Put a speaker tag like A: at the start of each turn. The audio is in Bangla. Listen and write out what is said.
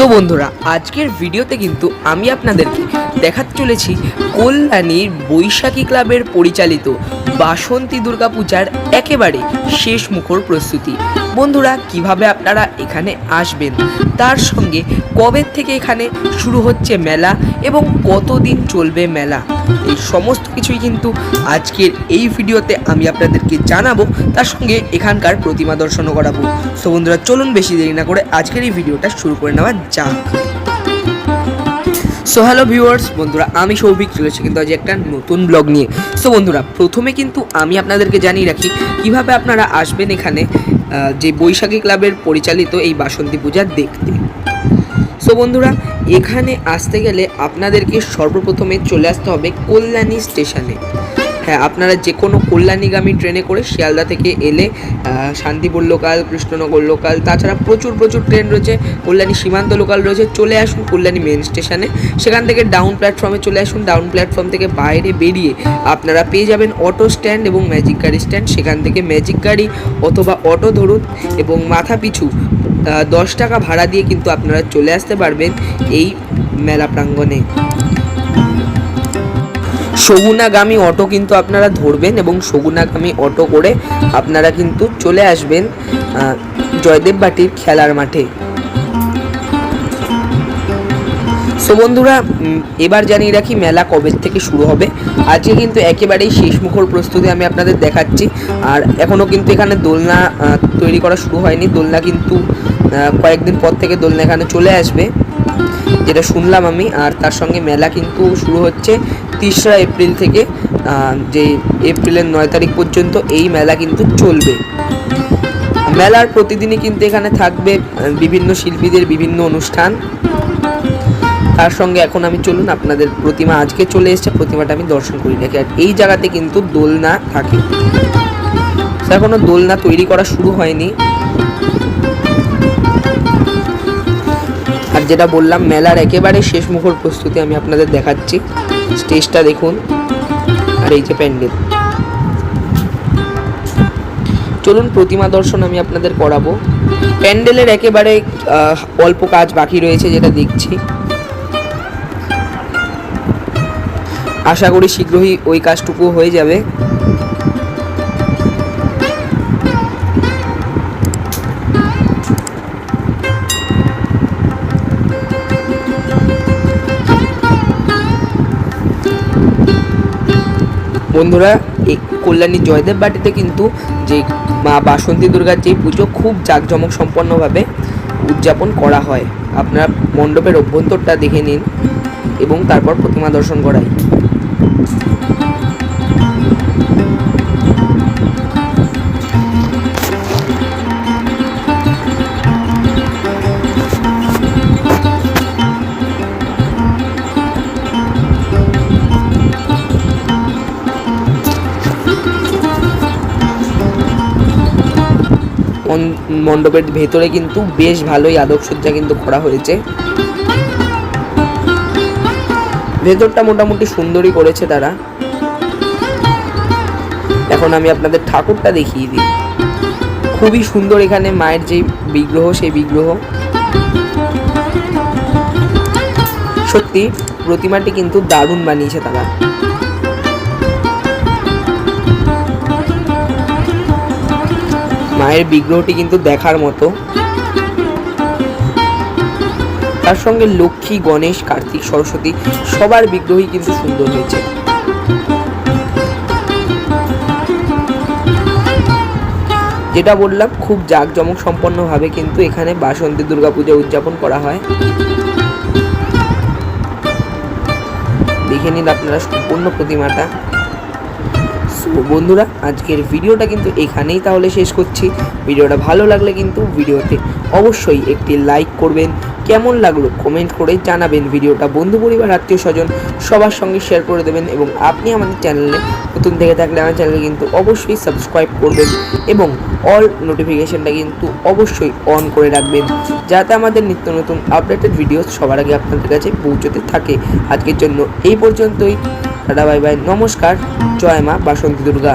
A: সো বন্ধুরা, আজকের ভিডিওতে কিন্তু আমি আপনাদেরকে দেখাতে চলেছি কল্যাণীর বৈশাখী ক্লাবের পরিচালিত বাসন্তী দুর্গাপূজার একেবারে শেষ মুখর প্রস্তুতি। বন্ধুরা, কীভাবে আপনারা এখানে আসবেন? তার সঙ্গে কবে থেকে এখানে শুরু হচ্ছে মেলা এবং কতদিন চলবে মেলা? এই সমস্ত কিছুই কিন্তু আজকের এই ভিডিওতে আমি আপনাদেরকে জানাব। তার সঙ্গে এখানকার প্রতিমা দর্শনও করাবো। সো বন্ধুরা, চলুন বেশি দেরি না করে আজকের এই ভিডিওটা শুরু করে নেওয়া যাক। সো হ্যালো ভিউয়ার্স বন্ধুরা, আমি সৌভিক চলেছি কিন্তু আজ একটা নতুন ব্লগ নিয়ে। সো বন্ধুরা, প্রথমে কিন্তু আমি আপনাদেরকে জানিয়ে রাখি, কীভাবে আপনারা আসবেন এখানে যে বৈশাখী ক্লাবের পরিচালিত এই বাসন্তী পূজা দেখতে। সো বন্ধুরা, এখানে আসতে গেলে আপনাদেরকে সর্বপ্রথমে চলে আসতে হবে কল্যাণী স্টেশনে। আপনারা যে কোনো কল্যাণীগামী ট্রেনে করে শিয়ালদা থেকে এলে শান্তিপুর লোকাল কৃষ্ণনগর লোকাল, তাছাড়া প্রচুর প্রচুর ট্রেন রয়েছে, কল্যাণী সীমান্ত লোকাল রয়েছে, চলে আসুন কল্যাণী মেন স্টেশনে। সেখান থেকে ডাউন প্ল্যাটফর্মে চলে আসুন ডাউন প্ল্যাটফর্ম থেকে বাইরে বেরিয়ে আপনারা পেয়ে যাবেন অটো স্ট্যান্ড এবং ম্যাজিক গাড়ি স্ট্যান্ড সেখান থেকে ম্যাজিক গাড়ি অথবা অটো ধরুন এবং মাথা পিছু দশ টাকা ভাড়া দিয়ে কিন্তু আপনারা চলে আসতে পারবেন এই মেলা প্রাঙ্গণে। সগুনাগামী অটো কিন্তু আপনারা ধরবেন এবং সগুনাগামী অটো করে আপনারা কিন্তু চলে আসবেন জয়দেব বাটির খেলার মাঠে। সো বন্ধুরা এবার জানিয়ে রাখি মেলা কবে থেকে শুরু হবে। আজকে কিন্তু একেবারেই শেষ মুখর প্রস্তুতি আমি আপনাদের দেখাচ্ছি। আর এখনও কিন্তু এখানে দোলনা তৈরি করা শুরু হয়নি। দোলনা কিন্তু কয়েকদিন পর থেকে দোলনা এখানে চলে আসবে। যেটা শুনলাম আমি, আর তার সঙ্গে মেলা কিন্তু শুরু হচ্ছে তিসরা এপ্রিল থেকে যে এপ্রিলের নয় তারিখ পর্যন্ত এই মেলা কিন্তু চলবে। মেলার প্রতিদিনই কিন্তু এখানে থাকবে বিভিন্ন শিল্পীদের বিভিন্ন অনুষ্ঠান। তার সঙ্গে এখন আমি চলুন, আপনাদের প্রতিমা আজকে চলে এসেছে, প্রতিমাটা আমি দর্শন করি নাকি? আর এই জায়গাতে কিন্তু দোলনা থাকে। তো এখনও দোলনা তৈরি করা শুরু হয়নি। যেটা বললাম, মেলার একেবারে শেষ মুখর প্রস্তুতি আমি আপনাদের দেখাচ্ছি। স্টেজটা দেখুন আর এই যে প্যান্ডেল। চলুন, প্রতিমা দর্শন আমি আপনাদের করাবো। প্যান্ডেলের একেবারে অল্প কাজ বাকি রয়েছে যেটা দেখছি। আশা করি শীঘ্রই ওই কাজটুকু হয়ে যাবে। বন্ধুরা, এই কল্যাণী জয়দেব বাটিতে কিন্তু যে মা বাসন্তী দুর্গার যে পুজো খুব জাঁকজমক সম্পন্নভাবে উদযাপন করা হয়। আপনারা মণ্ডপের অভ্যন্তরটা দেখে নিন এবং তারপর প্রতিমা দর্শন করাই। মণ্ডপের ভেতরে কিন্তু বেশ ভালোই আলোকসজ্জা কিন্তু করা হয়েছে। ভেতরটা মোটামুটি সুন্দরই করেছে তারা। এখন আমি আপনাদের ঠাকুরটা দেখিয়ে দিই। খুবই সুন্দর এখানে মায়ের যে বিগ্রহ, সেই বিগ্রহ। সত্যি, প্রতিমাটি কিন্তু দারুণ বানিয়েছে তারা। মায়ের বিগ্রহটি কিন্তু দেখার মতো। তার সঙ্গে লক্ষ্মী, গণেশ, কার্তিক, সরস্বতী সবার বিগ্রহই কিন্তু সুন্দর হয়েছে। যেটা বললাম, খুব জাঁকজমক সম্পন্নভাবে কিন্তু এখানে বাসন্তী দুর্গাপূজা উদযাপন করা হয়। দেখে নিন আপনারা সম্পূর্ণ প্রতিমাটা। সো বন্ধুরা, আজকের ভিডিওটা কিন্তু এখানেই তাহলে শেষ করছি। ভিডিওটা ভালো লাগলে কিন্তু ভিডিওতে অবশ্যই একটি লাইক করবেন। কেমন লাগল কমেন্ট করে জানাবেন ভিডিওটা। বন্ধু পরিবার, আত্মীয় স্বজন, সবার সঙ্গে শেয়ার করে দেবেন এবং আপনি আমাদের চ্যানেলে নতুন থেকে থাকলে আমার চ্যানেলে কিন্তু অবশ্যই সাবস্ক্রাইব করবেন এবং অল নোটিফিকেশনটা কিন্তু অবশ্যই অন করে রাখবেন। যাতে আমাদের নিত্য নতুন আপডেটেড ভিডিও সবার আগে আপনাদের কাছে পৌঁছতে থাকে। আজকের জন্য এই পর্যন্তই। টাটা বাই বাই নমস্কার। জয় মা বাসন্তী দুর্গা।